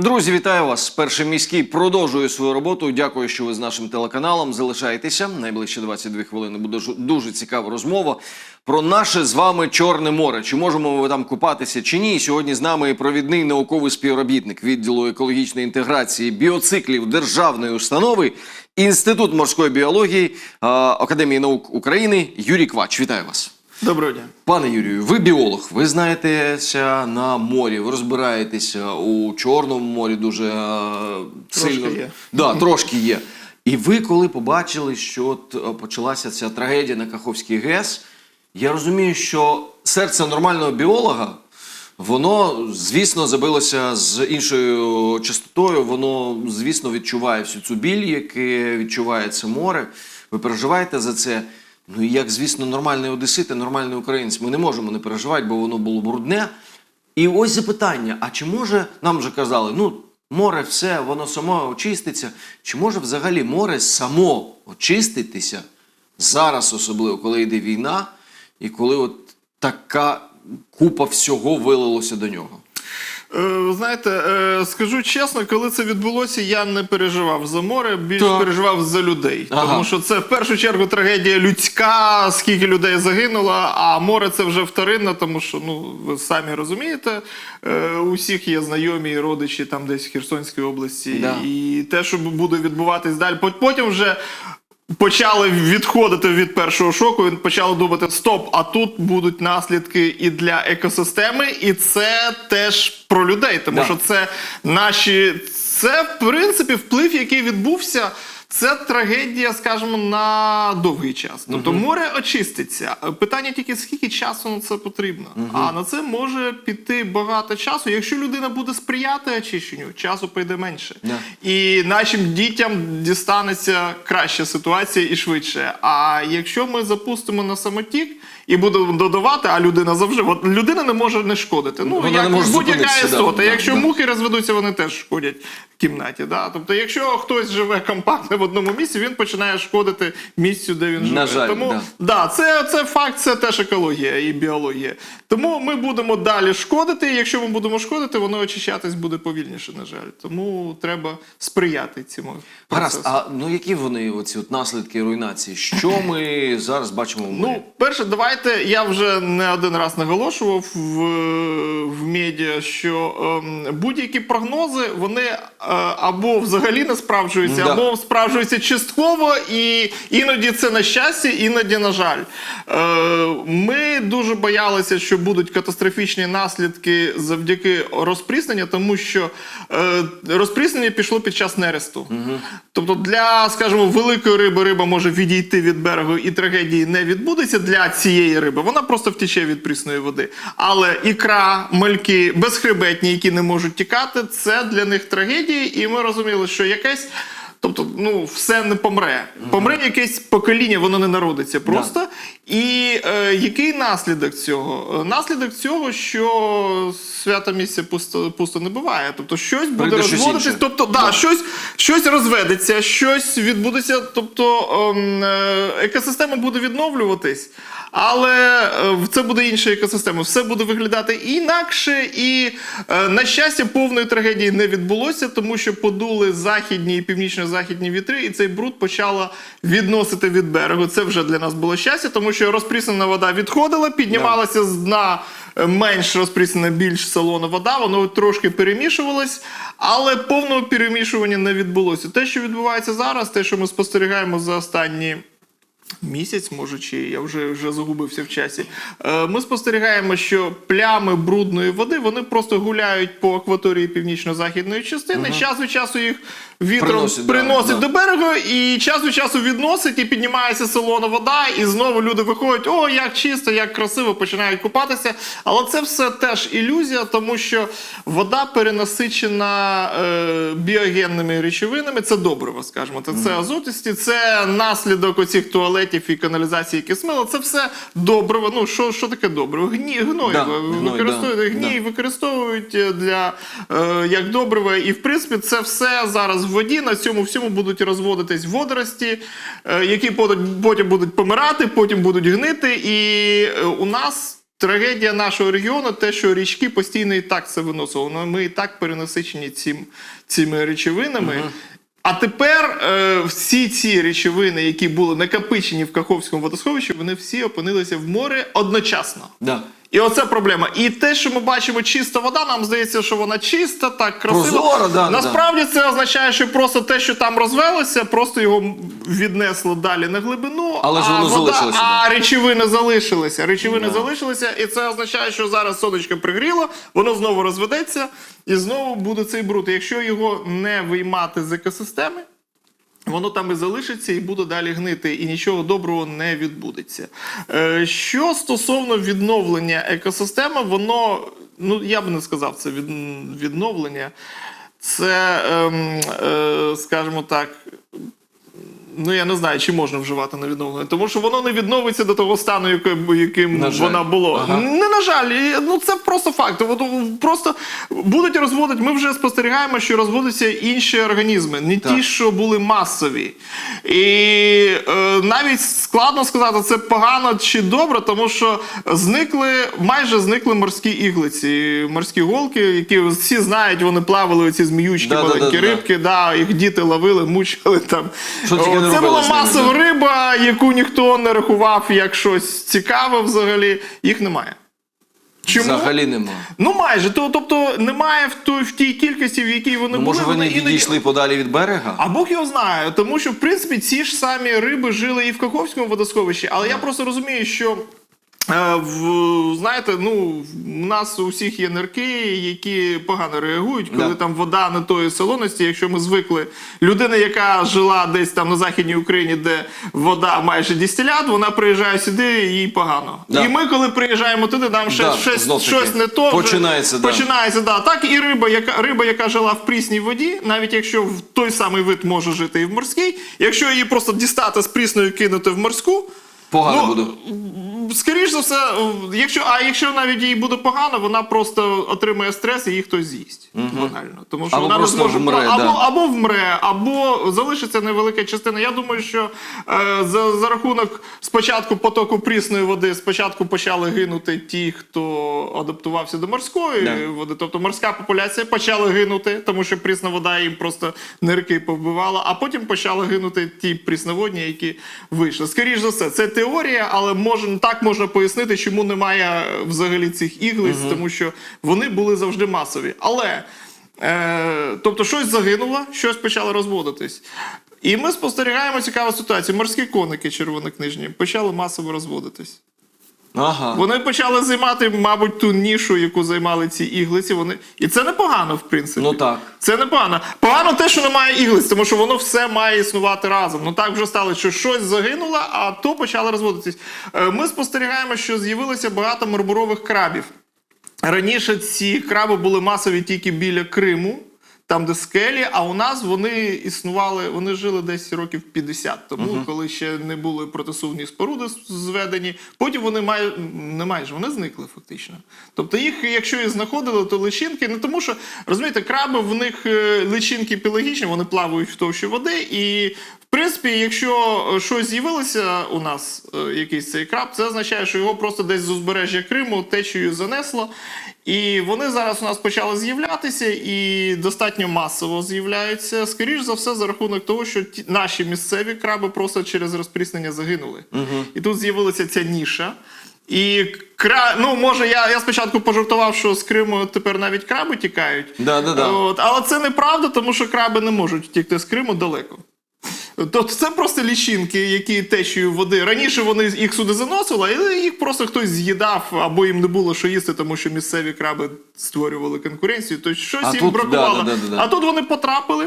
Друзі, вітаю вас. Перший міський продовжує свою роботу. Дякую, що ви з нашим телеканалом. Залишайтеся. Найближчі 22 хвилини буде дуже цікава розмова про наше з вами Чорне море. Чи можемо ми там купатися чи ні? Сьогодні з нами провідний науковий співробітник відділу екологічної інтеграції біоциклів державної установи Інститут морської біології Академії наук України Юрій Квач. Вітаю вас. Доброго дня. Пане Юрію, ви біолог, ви знаєтеся на морі, ви розбираєтеся у Чорному морі дуже е, Трошки сильно. є. Да, трошки є. І ви, коли побачили, що от е, почалася ця трагедія на Каховській ГЕС, я розумію, що серце нормального біолога, воно, звісно, забилося з іншою частотою, воно, звісно, відчуває всю цю біль, яке відчуває це море. Ви переживаєте за це. Ну і як, звісно, нормальний одесит і нормальний українець, ми не можемо не переживати, бо воно було брудне. І ось запитання: а чи може, нам вже казали, ну, море все, воно само очиститься. Чи може взагалі море само очиститися зараз, особливо, коли йде війна, і коли от така купа всього вилилося до нього? Е, ви знаєте, е, скажу чесно, коли це відбулося, я не переживав за море, більш Так. переживав за людей. Ага. Тому що це в першу чергу трагедія людська, скільки людей загинуло, а море це вже вторинне, тому що ну ви самі розумієте, е, у всіх є знайомі і родичі там десь в Херсонській області. Да. І те, що буде відбуватись далі, потім вже. Почали відходити від першого шоку, Він почали думати: стоп, а тут будуть наслідки і для екосистеми, і це теж про людей, тому Да. що це наші. Це, в принципі, вплив, який відбувся. Це трагедія, скажімо, на довгий час. Тобто море очиститься. Питання тільки скільки часу на це потрібно. А на це може піти багато часу. Якщо людина буде сприяти очищенню, часу прийде менше. Да. І нашим дітям дістанеться краща ситуація і швидше. А якщо ми запустимо на самотік і будемо додавати, а людина завжди от людина не може не шкодити. Ну Вона як не може будь-яка істота. да, якщо да. мухи розведуться, вони теж шкодять в кімнаті. Да? Тобто, якщо хтось живе компактно в одному місці, він починає шкодити місцю, де він живе. Жаль, Тому да. да, це, це факт, це теж екологія і біологія. Тому ми будемо далі шкодити. і Якщо ми будемо шкодити, воно очищатись буде повільніше, на жаль. Тому треба сприяти цьому Гаразд, а ну які вони оці от наслідки руйнації? Що ми зараз бачимо в морі? Ну, перше, давайте я вже не один раз наголошував в, в медіа, що ем, будь-які прогнози вони е, або взагалі не справджуються, Да. або справджуються частково, і іноді це на щастя, іноді на жаль. Е, ми дуже боялися, що будуть катастрофічні наслідки завдяки розпрісненню, тому що е, розпріснення пішло під час нересту. Тобто для, скажімо, великої риби риба може відійти від берегу і трагедії не відбудеться для цієї риби. Вона просто втече від прісної води. Але ікра, мальки, безхребетні, які не можуть тікати, це для них трагедії, і ми розуміли, що якесь. Тобто, ну, все не помре. Помре якесь покоління, воно не народиться просто. І е, який наслідок цього? Е, Наслідок цього, що свято місце пусто, пусто не буває. Тобто щось буде Прийде щось розводитись. інше. Тобто, да, щось, щось розведеться, щось відбудеться. Тобто ем, е, екосистема буде відновлюватись, але е, це буде інша екосистема. Все буде виглядати інакше, і е, на щастя, повної трагедії не відбулося, тому що подули західні і північно-західні вітри, і цей бруд почала відносити від берегу. Це вже для нас було щастя, тому що розпріснена вода відходила, піднімалася з дна е, менш розпріснена, більш солона вода, воно трошки перемішувалось, але повного перемішування не відбулося. Те, що відбувається зараз, те, що ми спостерігаємо за останні. Місяць, може, чи я вже, вже загубився в часі. Е, ми спостерігаємо, що плями брудної води вони просто гуляють по акваторії північно-західної частини. Час від часу їх вітром Приносить, приносить, да, да. до берегу, і час від часу відносить, і піднімається солона вода, і знову люди виходять: о, як чисто, як красиво, починають купатися. Але це все теж ілюзія, тому що вода перенасичена е, біогенними речовинами. Це добриво, скажімо. Це, це азотисті, це наслідок оцих туалетів і каналізації, які смило. Це все добриво. Ну що, що таке добриво? Гні, гной. Да, використовують да, гній, да. використовують е, для е, як добриво. І в принципі це все зараз в воді. На цьому всьому будуть розводитись водорості, е, які потім, потім будуть помирати, потім будуть гнити. І е, у нас трагедія нашого регіону, те, що річки постійно і так це виносило. Ну, Ми і так перенасичені цим, цими речовинами. А тепер е, всі ці речовини, які були накопичені в Каховському водосховищі, вони всі опинилися в море одночасно. Да. І оце проблема. І те, що ми бачимо чиста вода, нам здається, що вона чиста, так красиво. Прозора, да, Насправді це означає, що просто те, що там розвелося, просто його віднесло далі на глибину. Але ж воно вода, залишилося, А речовини залишилися. Речовини Да. залишилися, і це означає, що зараз сонечко пригріло, воно знову розведеться, і знову буде цей бруд. Якщо його не виймати з екосистеми. Воно там і залишиться і буде далі гнити, і нічого доброго не відбудеться. Е, що стосовно відновлення екосистеми, воно, ну я би не сказав, це відновлення. Це, ем, е, скажімо так, ну я не знаю, чи можна вживати на відновлення, тому що воно не відновиться до того стану, яким, яким На вона було. Ага. Не на жаль, ну це просто факт. Просто будуть розводити. Ми вже спостерігаємо, що розводяться інші організми, не Так. ті, що були масові. І е, навіть складно сказати, це погано чи добре, тому що зникли, майже зникли морські іглиці, морські голки, які всі знають, вони плавали оці зміючки, Да, да, маленькі да, да. рибки, да, їх діти ловили, мучили там. Що тільки не Це була масова риба, яку ніхто не рахував як щось цікаве взагалі. Їх немає. Чому? Взагалі нема. Ну майже. То, тобто немає в, той, в тій кількості, в якій вони Ну, були. може, вони іноді- відійшли подалі від берега? а Бог його знає, тому що в принципі ці ж самі риби жили і в Каховському водосховищі, але я просто розумію, що. Е, знаєте, ну у нас у всіх є нирки, які погано реагують, коли Да. там вода не тої солоності. Якщо ми звикли, людина, яка жила десь там на західній Україні, де вода майже дистилят, вона приїжджає сюди і їй погано. Да. І ми, коли приїжджаємо туди, нам ще Да, щось, щось не то. вже Починається, да. починається, да. Так і риба, яка риба, яка жила в прісній воді, навіть якщо в той самий вид може жити і в морській, якщо її просто дістати з прісної кинути в морську. Погано ну, буде. Скоріш за все, якщо, а якщо навіть їй буде погано, вона просто отримає стрес і її хтось з'їсть. Банально. Тому що Або вона не просто зможе вмре, або, да. або вмре, або залишиться невелика частина. Я думаю, що е, за, за рахунок спочатку потоку прісної води, спочатку почали гинути ті, хто адаптувався до морської Да. води. Тобто морська популяція почала гинути, тому що прісна вода їм просто нирки повбивала, а потім почали гинути ті прісноводні, які вийшли. Скоріше за все, це теорія, але може так можна пояснити, чому немає е, взагалі цих іглиць, тому що вони були завжди масові. Але Е, тобто щось загинуло, щось почало розводитись. І ми спостерігаємо цікаву ситуацію. Морські коники червонокнижні почали масово розводитись. Ага. Вони почали займати, мабуть, ту нішу, яку займали ці іглиці. Вони... І це непогано, в принципі. Ну так. Це непогано. Погано те, що немає іглиць, тому що воно все має існувати разом. Ну так вже стало, що щось загинуло, а то почало розводитись. Е, Ми спостерігаємо, що з'явилося багато мармурових крабів. Раніше ці краби були масові тільки біля Криму, там, де скелі, а у нас вони існували, вони жили десь років 50 тому, коли ще не були протисувні споруди зведені. Потім вони май... не майже вони зникли фактично. Тобто їх, якщо і знаходили, то личинки, не тому що розумієте, краби в них е, личинки пелагічні, вони плавають в товщі води. І в принципі, якщо е, щось з'явилося у нас, е, якийсь цей краб, це означає, що його просто десь з узбережжя Криму течією занесло. І вони зараз у нас почали з'являтися і достатньо масово з'являються. Скоріш за все, за рахунок того, що ті, наші місцеві краби просто через розпріснення загинули. І тут з'явилася ця ніша. І кра... ну, може, я, я спочатку пожартував, що з Криму тепер навіть краби тікають. Да-да-да. От, але це неправда, тому що краби не можуть втікти з Криму далеко. Тобто це просто лічинки, які течіють води. Раніше вони їх сюди заносили, і їх просто хтось з'їдав, або їм не було що їсти, тому що місцеві краби створювали конкуренцію. Тобто щось А їм тут, бракувало. да-да-да-да. А тут вони потрапили.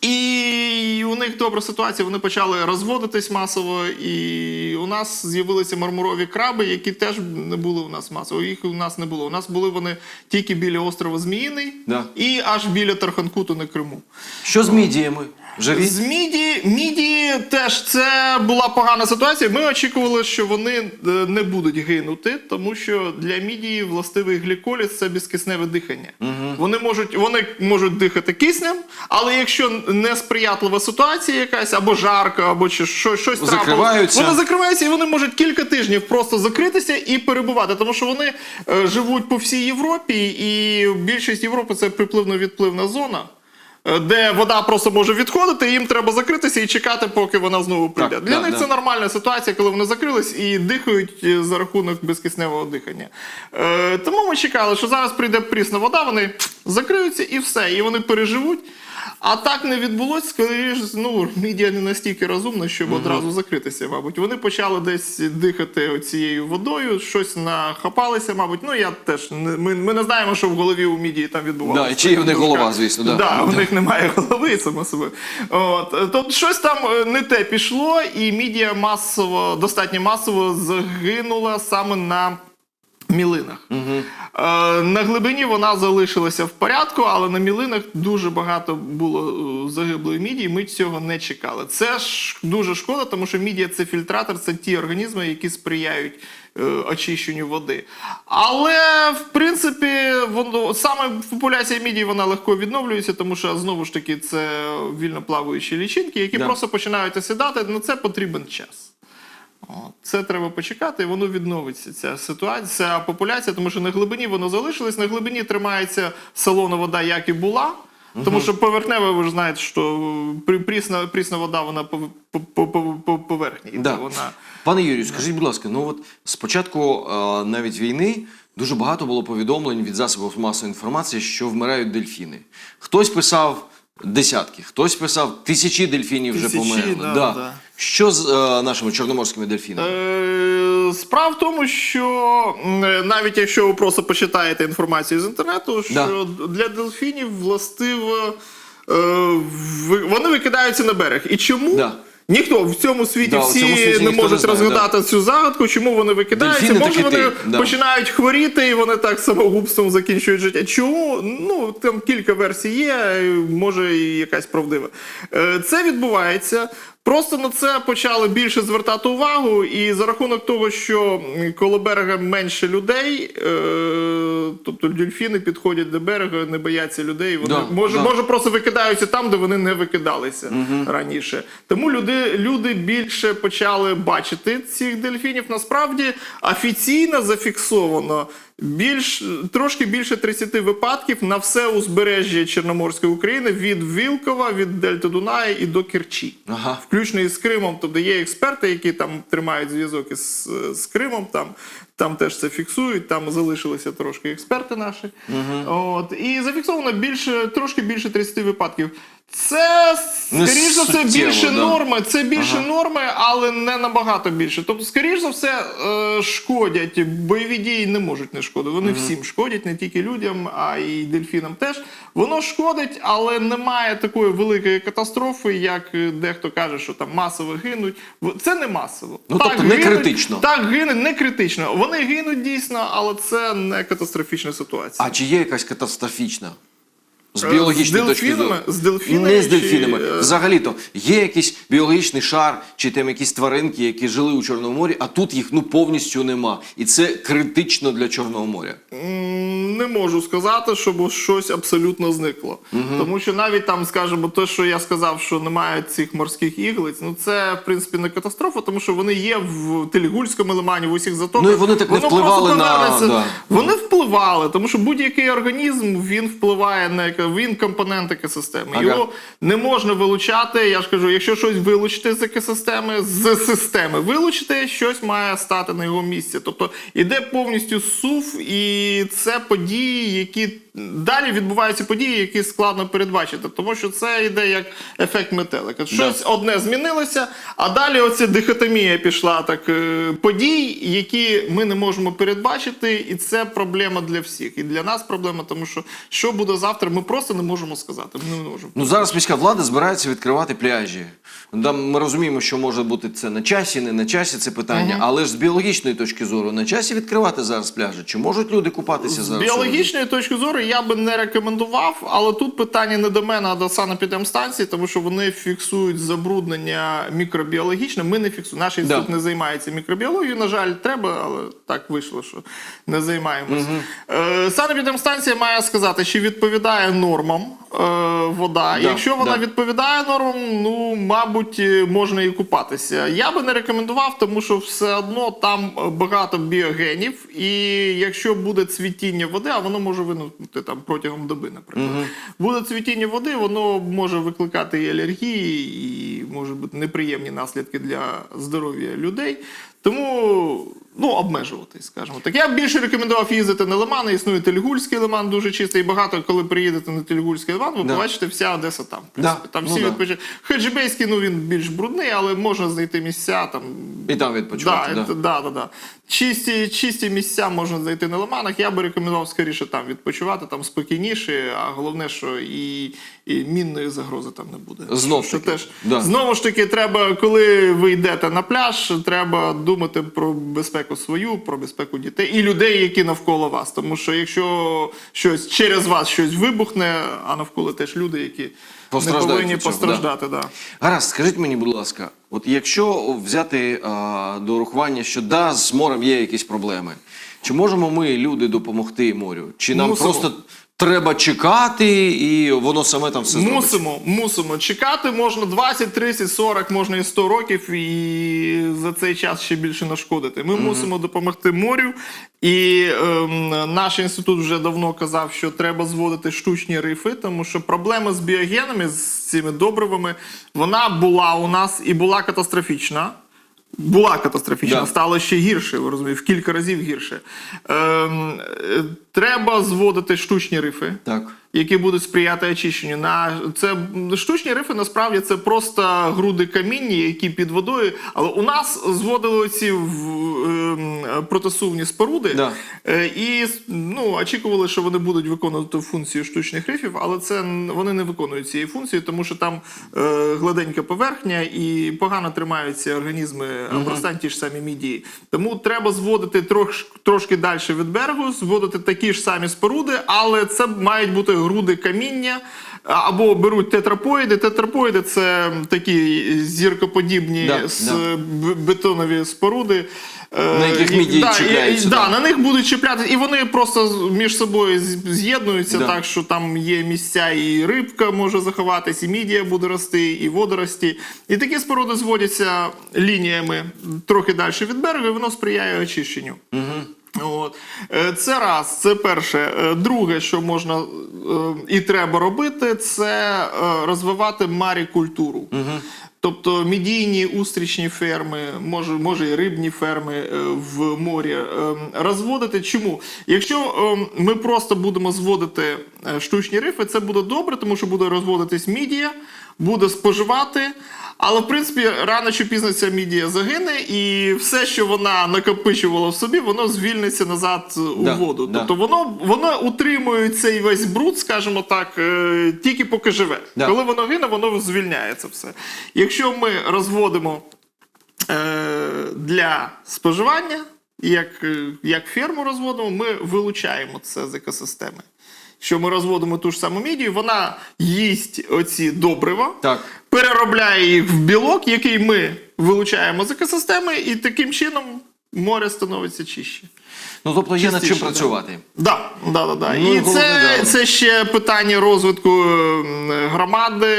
І у них добра ситуація, вони почали розводитись масово, і у нас з'явилися мармурові краби, які теж не були у нас масово. Їх у нас не було. У нас були вони тільки біля острова Зміїний Да. і аж біля Тарханкуту на Криму. Що з мідіями? Живі? З міді, міді теж це була погана ситуація. Ми очікували, що вони е, не будуть гинути, тому що для мідії властивий гліколіз це безкисневе дихання. Вони можуть вони можуть дихати киснем, але якщо несприятлива ситуація якась, або жарко, або чи що, щось трапилось, вони закриваються і вони можуть кілька тижнів просто закритися і перебувати, тому що вони е, живуть по всій Європі, і більшість Європи це припливно-відпливна зона. Е, Де вода просто може відходити, і їм треба закритися і чекати, поки вона знову прийде. Так, Для да, них да. це нормальна ситуація, коли вони закрились і дихають е, за рахунок безкисневого дихання. Е, тому ми чекали, що зараз прийде прісна вода, вони закриються і все, і вони переживуть. А так не відбулося, скоріш, ну, медіа не настільки розумна, щоб одразу закритися, мабуть. Вони почали десь дихати цією водою, щось нахапалися, мабуть. Ну, я теж не, ми, ми не знаємо, що в голові у мідії там відбувалося. Да, чи в них голова, звісно, да. Да, у них немає голови, само собою. От. Тобто щось там е, не те пішло, і мідія масово, достатньо масово загинула саме на мілинах. Е, на глибині вона залишилася в порядку, але на мілинах дуже багато було е, загиблої мідії. Ми цього не чекали. Це ж дуже шкода, тому що мідія це фільтратор, це ті організми, які сприяють е, очищенню води. Але в принципі, воно саме популяція мідії вона легко відновлюється, тому що знову ж таки це вільно плаваючі лічинки, які Да. просто починають осідати. На це потрібен час. От. Це треба почекати, і воно відновиться. Ця ситуація, ця популяція, тому що на глибині воно залишилось. На глибині тримається солона вода, як і була. Тому що поверхнева, ви ж знаєте, що прісна, прісна вода вона по, по, по, по- по поверхні. Да. Вона... Пане Юрію, скажіть, будь ласка, ну от спочатку е, навіть війни дуже багато було повідомлень від засобів масової інформації, що вмирають дельфіни. Хтось писав десятки, хтось писав тисячі дельфінів вже померли. да, Да. да. Що з е, нашими чорноморськими дельфінами? Е, Справа в тому, що е, навіть якщо ви просто почитаєте інформацію з інтернету, що для дельфінів властиво е, вони викидаються на берег. І чому? Да. Ніхто в цьому світі Да, всі цьому світі не ніхто не можуть знає, розгадати цю загадку, чому вони викидаються. Дельфіни Може, вони да. починають хворіти і вони так самогубством закінчують життя. Чому? Ну там кілька версій є, може і якась правдива. Е, Це відбувається. Просто на це почали більше звертати увагу, і за рахунок того, що коло берега менше людей, е, тобто дельфіни підходять до берега, не бояться людей. Вони Да, може, да. може просто викидаються там, де вони не викидалися раніше. Тому люди, люди більше почали бачити цих дельфінів. Насправді офіційно зафіксовано більш трошки більше 30 випадків на все узбережжя Чорноморської України від Вілкова, від Дельти Дуная і до Керчі Ага. включно із Кримом. Тобто є експерти, які там тримають зв'язок із з Кримом. Там, там теж це фіксують. Там залишилися трошки експерти наші. От і зафіксовано більше, трошки більше 30 випадків. Це скоріш за все більше да. норми. Це більше норми, але не набагато більше. Тобто, скоріш за все, е, шкодять. Бойові дії не можуть не шкодити. Вони всім шкодять, не тільки людям, а й дельфінам теж. Воно шкодить, але немає такої великої катастрофи, як дехто каже, що там масово гинуть. Це не масово. Ну, тобто не критично. Так, гинуть не критично. Вони гинуть дійсно, але це не катастрофічна ситуація. А чи є якась катастрофічна? З біологічної з точки зору. З дельфінами Не з дельфінами. е, Взагалі-то є якийсь біологічний шар, чи там якісь тваринки, які жили у Чорному морі, а тут їх ну повністю нема. І це критично для Чорного моря. Не можу сказати, щоб щось абсолютно зникло. Тому що навіть там, скажімо, те, що я сказав, що немає цих морських іглиць, ну це в принципі не катастрофа, тому що вони є в Телігульському лимані, в усіх затоках. Ну, і вони так не Воно впливали на- да. Вони впливали, тому що будь-який організм він впливає на еко- він компонент екосистеми. Ага. Його не можна вилучати. Я ж кажу, якщо щось вилучити з екосистеми, з системи вилучити, щось має стати на його місці. Тобто іде повністю сув, і це події, які далі відбуваються події, які складно передбачити, тому що це йде як ефект метелика. Щось одне змінилося, А далі оця дихотомія пішла так е, подій, які ми не можемо передбачити, і це проблема для всіх. І для нас проблема, тому що що буде завтра, ми просто не можемо сказати. Ми не можемо. Ну зараз міська влада збирається відкривати пляжі. Там ми розуміємо, що може бути це на часі, не на часі це питання, але ж з біологічної точки зору на часі відкривати зараз пляжі. Чи можуть люди купатися З зараз? біологічної точки зору я би не рекомендував, але тут питання не до мене, а до санепідемстанції, тому що вони фіксують забруднення мікробіологічне. Ми не фіксуємо. Наш інститут Да. не займається мікробіологією. На жаль, треба, але так вийшло, що не займаємось. Е, санепідемстанція має сказати, чи відповідає нормам е, вода. Да, Якщо вона да. відповідає нормам, ну мабуть, е, можна і купатися. Я би не рекомендував, тому що все одно там багато біогенів, і якщо буде цвітіння води, а воно може виникнути там протягом доби, наприклад. Буде цвітіння води, воно може викликати і алергії, і може бути неприємні наслідки для здоров'я людей. Тому ну, обмежувати, скажімо так. Я б більше рекомендував їздити на лимани. Існує Тельгульський лиман дуже чистий. І багато, коли приїдете на Тельгульський лиман, ви Да. побачите вся Одеса там. В Да, Там ну всі да. відпочинок. Хаджибейський, ну він більш брудний, але можна знайти місця там. І там відпочивати. Да, да. да. Да, да, да. Чисті, чисті місця можна знайти на лиманах. Я би рекомендував скоріше там відпочивати, там спокійніше, а головне, що і, і мінної загрози там не буде. Знов що теж да. знову ж таки, треба, коли ви йдете на пляж, треба думати про безпеку свою, про безпеку дітей і людей, які навколо вас. Тому що якщо щось через вас щось вибухне, а навколо теж люди, які не повинні постраждати. Да. Гаразд, скажіть мені, будь ласка, от якщо взяти а, до урахування, що да, з морем є якісь проблеми, чи можемо ми, люди, допомогти морю? Чи нам ну, просто треба чекати і воно саме там все зробить? Мусимо, мусимо. Чекати можна 20, 30, 40, можна і 100 років, і за цей час ще більше нашкодити. Ми мусимо допомогти морю. І ем, наш інститут вже давно казав, що треба зводити штучні рифи, тому що проблема з біогенами, з цими добривами, вона була у нас і була катастрофічна. Була катастрофічна, Да. стало ще гірше, ви розумієте, в кілька разів гірше. Ем, е, треба зводити штучні рифи Так. які будуть сприяти очищенню. На це штучні рифи насправді це просто груди каміння, які під водою. Але у нас зводили ці в- ем, протисувні споруди Да. е, і ну, очікували, що вони будуть виконувати функцію штучних рифів, але це вони не виконують цієї функції, тому що там е, гладенька поверхня і погано тримаються організми обростань, ті ж самі мідії. Тому треба зводити трош, трошки далі від берегу, зводити такі ж самі споруди, але це мають бути груди каміння. Або беруть тетрапоїди. Тетрапоїди це такі зіркоподібні Да, з да. бетонові споруди. е, На яких мідії да, чіпляються, да, да. на них будуть чіплятися, і вони просто між собою з'єднуються Да. так, що там є місця, і рибка може заховатись, і мідія буде рости, і водорості. І такі споруди зводяться лініями трохи далі від берега, і воно сприяє очищенню. От. Е, Це раз, це перше. Е, Друге, що можна е, і треба робити, це розвивати марікультуру. Тобто медійні устрічні ферми, може, може і рибні ферми в морі розводити. Чому? Якщо ми просто будемо зводити штучні рифи, це буде добре, тому що буде розводитись мідія, буде споживати. Але в принципі рано чи пізно ця мідія загине, і все, що вона накопичувала в собі, воно звільниться назад у Да, воду. да. Тобто воно, воно утримує цей весь бруд, скажімо так, е, тільки поки живе. Да. Коли воно гине, воно звільняється все. Якщо ми розводимо е, для споживання, як, е, як ферму розводимо, ми вилучаємо це з екосистеми. Що ми розводимо ту ж саму мідію, вона їсть оці добрива, Так. переробляє їх в білок, який ми вилучаємо з екосистеми, і таким чином море становиться чище. Ну тобто є над чим працювати. Да, да, да, да. Ну, і головне, це, да. це ще питання розвитку громади,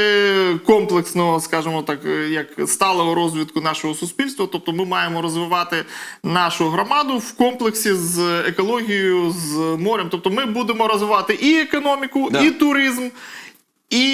комплексного, скажімо так, як сталого розвитку нашого суспільства. Тобто ми маємо розвивати нашу громаду в комплексі з екологією, з морем. Тобто ми будемо розвивати і економіку, Да. і туризм, і,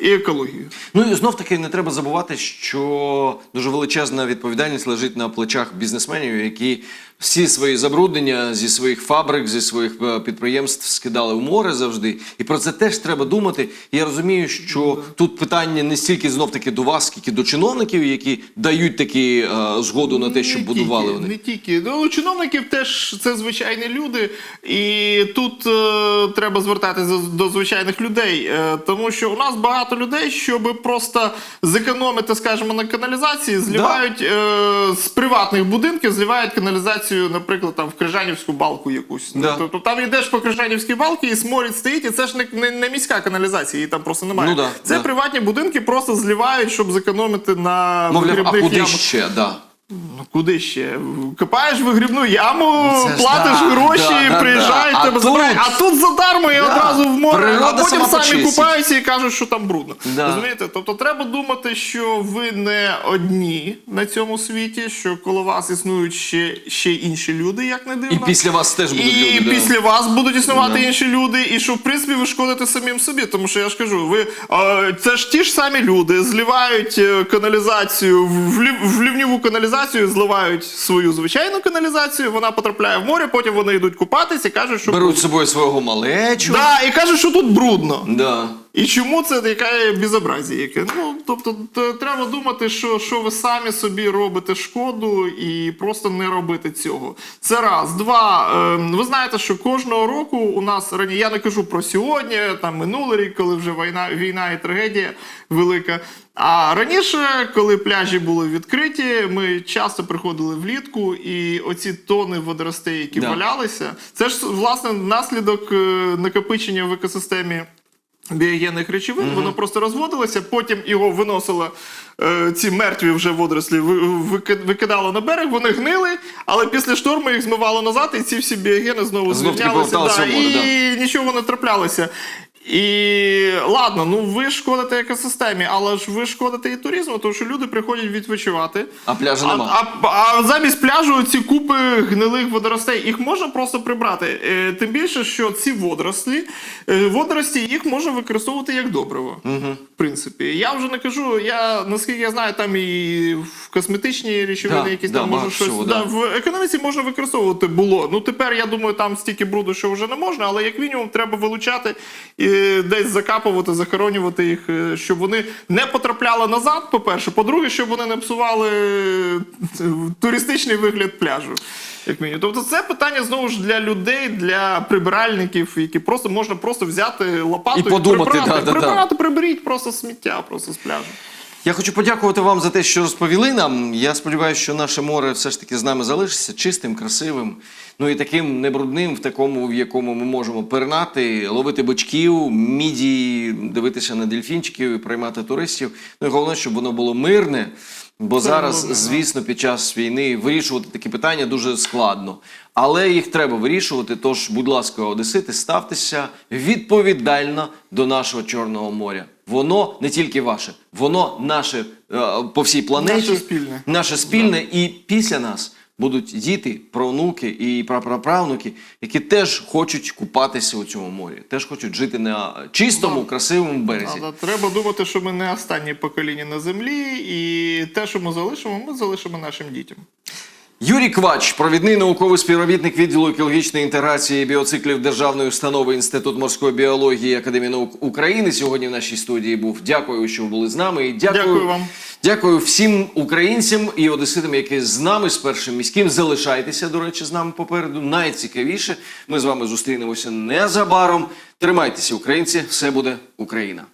і екологію. Ну і знов таки не треба забувати, що дуже величезна відповідальність лежить на плечах бізнесменів, які всі свої забруднення зі своїх фабрик, зі своїх е, підприємств скидали в море завжди. І про це теж треба думати. І я розумію, що тут питання не стільки знов таки до вас, скільки до чиновників, які дають такі е, згоду на те, щоб Не будували тільки, вони. Не тільки. Ну, чиновників теж це звичайні люди, і тут е, треба звертатися до, звичайних людей, е, тому що у нас багато людей, щоб просто зекономити, скажімо, на каналізації, зливають е, з приватних будинків, зливають каналізацію, наприклад, там в Крижанівську балку якусь. Да. Тобто там йдеш по Крижанівській балці і сморід стоїть, і це ж не, не, не міська каналізація, її там просто немає. Ну да, це да. приватні будинки просто зливають, щоб зекономити на Мовляв, а куди ямах. ще? Да. Ну куди ще? Копаєш вигрібну яму, Це платиш да, гроші, да, да, приїжджають, да. тебе А забирають. тут- А тут задармо і Да. одразу в море, а потім самі купаються і кажуть, що там брудно. Да. Розумієте? Тобто треба думати, що ви не одні на цьому світі, що коло вас існують ще, ще інші люди, як не дивно. І після вас теж будуть І люди. да. після вас будуть існувати Да. інші люди, і що в принципі ви шкодите самим собі. Тому що я ж кажу, ви це ж ті ж самі люди зливають е, каналізацію в, лів, в лівніву каналізацію, зливають свою звичайну каналізацію. Вона потрапляє в море, потім вони йдуть купатися і кажуть, що Беруть з собою свого малечу. да, і кажуть, що тут брудно. Да. І чому це таке безобразія? Яке? Ну, тобто, треба думати, що, що ви самі собі робите шкоду і просто не робити цього. Це раз. Два. Е, ви знаєте, що кожного року у нас рані, я не кажу про сьогодні, там минулий рік, коли вже війна, війна і трагедія велика. А раніше, коли пляжі були відкриті, ми часто приходили влітку, і оці тони водоростей, які Да. валялися, це ж власне наслідок е, накопичення в екосистемі біогенних речовин, воно просто розводилося, потім його виносило, е, ці мертві вже водорослі ви- викидало на берег, вони гнили, але після шторму їх змивало назад, і ці всі біогени знову Знов звільнялися. Да, і нічого не траплялося. І ладно, ну ви шкодите екосистемі, але ж ви шкодите і туризму, тому що люди приходять відпочивати. А пляжу А, нема. а, а замість пляжу ці купи гнилих водоростей їх можна просто прибрати. Е, тим більше, що ці водорослі, е, водорості їх можна використовувати як добриво. Угу. В принципі, я вже не кажу. Я наскільки я знаю, там і в косметичні речовини, Да, якісь да, там можна багато щось. всього, да, да. в економіці можна використовувати було. Ну тепер я думаю, там стільки бруду, що вже не можна, але як мінімум треба вилучати і десь закапувати, захоронювати їх, е, щоб вони не потрапляли назад. По-перше, по-друге, щоб вони не псували е, туристичний вигляд пляжу. Як мені, Тобто це питання знову ж для людей, для прибиральників, які просто можна просто взяти лопату І подумати, прибрати. да, да, да. приберіть просто сміття, просто з пляжу. Я хочу подякувати вам за те, що розповіли нам. Я сподіваюся, що наше море все ж таки з нами залишиться чистим, красивим, ну і таким небрудним, в такому, в якому ми можемо пернати, ловити бичків, мідії, дивитися на дельфінчиків і приймати туристів. Ну і головне, щоб воно було мирне. Бо зараз, звісно, під час війни вирішувати такі питання дуже складно. Але їх треба вирішувати. Тож, будь ласка, одесити, ставтеся відповідально до нашого Чорного моря. Воно не тільки ваше, воно наше е, по всій планеті, Наше спільне. наше спільне, і після нас будуть діти, правнуки і прапраправнуки, які теж хочуть купатися у цьому морі, теж хочуть жити на чистому, красивому березі. Але треба думати, що ми не останнє покоління на землі, і те, що ми залишимо, ми залишимо нашим дітям. Юрій Квач, провідний науковий співробітник відділу екологічної інтеграції біоциклів Державної установи Інститут морської біології Академії наук України. Сьогодні в нашій студії був. Дякую, що були з нами. І дякую, Дякую вам. Дякую всім українцям і одеситам, які з нами з першим міським. Залишайтеся, до речі, з нами попереду. Найцікавіше. Ми з вами зустрінемося незабаром. Тримайтеся, українці! Все буде Україна!